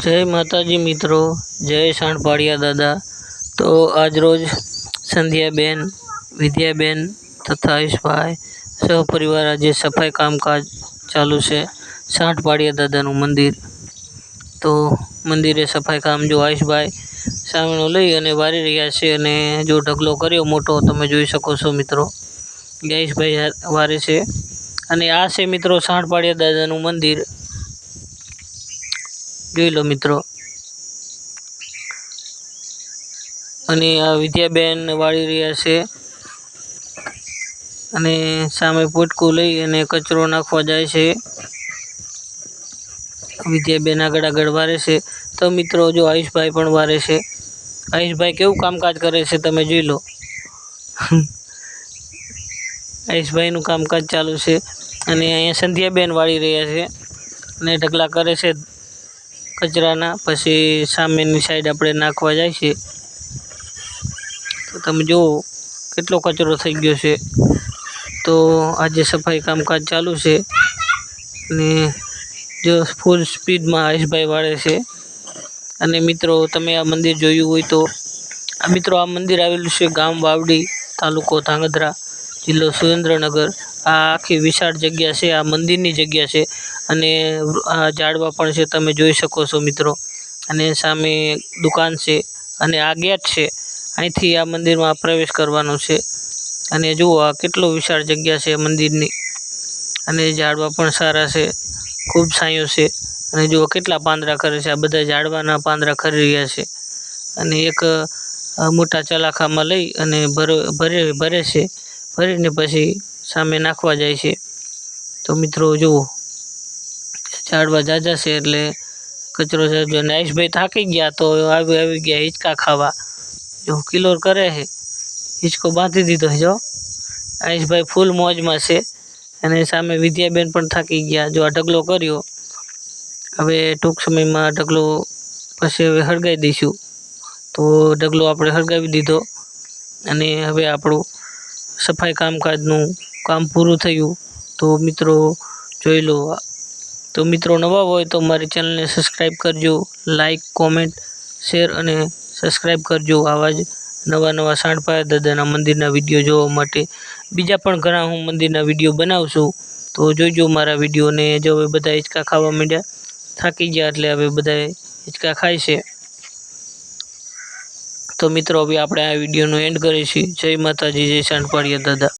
જય માતાજી મિત્રો, જય સાંઢપાળિયા દાદા. તો આજરોજ સંધ્યાબેન, વિદ્યાબેન તથા આયુષભાઈ સહપરિવાર આજે સફાઈ કામકાજ ચાલુ છે સાંઠપાળિયા દાદાનું મંદિર. તો મંદિરે સફાઈ કામ જો આયુષભાઈ સામેનો લઈ અને વારી રહ્યા છે અને જો ઢગલો કર્યો મોટો, તમે જોઈ શકો છો મિત્રો. આયુષભાઈ વારે છે. અને આ છે મિત્રો સાંઠપાળિયા દાદાનું મંદિર. જોઈ લો મિત્રો. અને આ વિદ્યાબેન વાળી રહ્યા છે. અને સામે પોટકું લઈ અને કચરો નાખવા જાય છે. વિદ્યાબેન આગળ આગળ વારે છે. તો મિત્રો જો આયુષભાઈ પણ વારે છે. આયુષભાઈ કેવું કામકાજ કરે છે તમે જોઈ લો. આયુષભાઈનું કામકાજ ચાલુ છે. અને અહીંયા સંધ્યાબેન વાળી રહ્યા છે. અને ઢગલા કરે છે. કચરાના, પછી સામેની સાઈડ આપણે નાખવા જાય છે. તો તમે જુઓ કેટલો કચરો થઈ ગયો છે. તો આજે સફાઈ કામકાજ ચાલુ છે. અને જો ફૂલ સ્પીડમાં હરેશભાઈ વાળે છે. અને મિત્રો, તમે આ મંદિર જોયું હોય તો, આ મિત્રો આ મંદિર આવેલું છે ગામ વાવડી તાલુકો ધાંગધ્રા, જિલ્લો સુરેન્દ્રનગર. આ આખી વિશાળ જગ્યા છે, આ મંદિરની જગ્યા છે. અને આ ઝાડવા પણ છે, તમે જોઈ શકો છો મિત્રો. અને સામે દુકાન છે અને આ ગેટ છે. અહીંથી આ મંદિરમાં પ્રવેશ કરવાનો છે. અને જુઓ, આ કેટલો વિશાળ જગ્યા છે મંદિરની. અને ઝાડવા પણ સારા છે. ખૂબ છાંયો છે. અને જુઓ, કેટલા પાંદડા કરે છે. આ બધા ઝાડવાના પાંદડા ખરી રહ્યા છે. અને એક મોટા ચલાખામાં લઈ અને ભરો, ભરે ભરે છે. ભરીને પછી સામે નાખવા જાય છે. તો મિત્રો જુઓ ઝાડવા ઝાઝા છે એટલે કચરો ઝાઝો અને આયુષભાઈ થાકી ગયા તો આવી આવી ગયા હિંચકા ખાવા. જો કિલોર કરે છે. હિંચકો બાંધી દીધો જો. આયુષભાઈ ફૂલ મોજમાં છે. અને સામે વિદ્યાબેન પણ થાકી ગયા. જો આ ઢગલો કર્યો, હવે ટૂંક સમયમાં ઢગલો પછી હવે સળગાવી દઈશું. તો ઢગલો આપણે સળગાવી દીધો. અને હવે આપણું સફાઈ કામકાજનું કામ પૂરું થયું. તો મિત્રો જોઈ લો તો મિત્રો નવા હોય તો મારી ચેનલને સબસ્ક્રાઈબ કરજો લાઈક કોમેન્ટ શેર અને સબસ્ક્રાઈબ કરજો. આવા જ નવા નવા સાંઢપાયા દાદાના મંદિરના વીડિયો જોવા માટે. બીજા પણ ઘણા હું મંદિરના વીડિયો બનાવશું. તો જોઈજો મારા વિડીયોને જો હવે બધા હિંચકા ખાવા માંડ્યા. થાકી ગયા એટલે હવે બધા હિંચકા ખાય છે. તો મિત્રો, હવે આપણે આ વિડીયોનું એન્ડ કરીશું. જય માતાજી, જય સાંઢપાળિયા દાદા.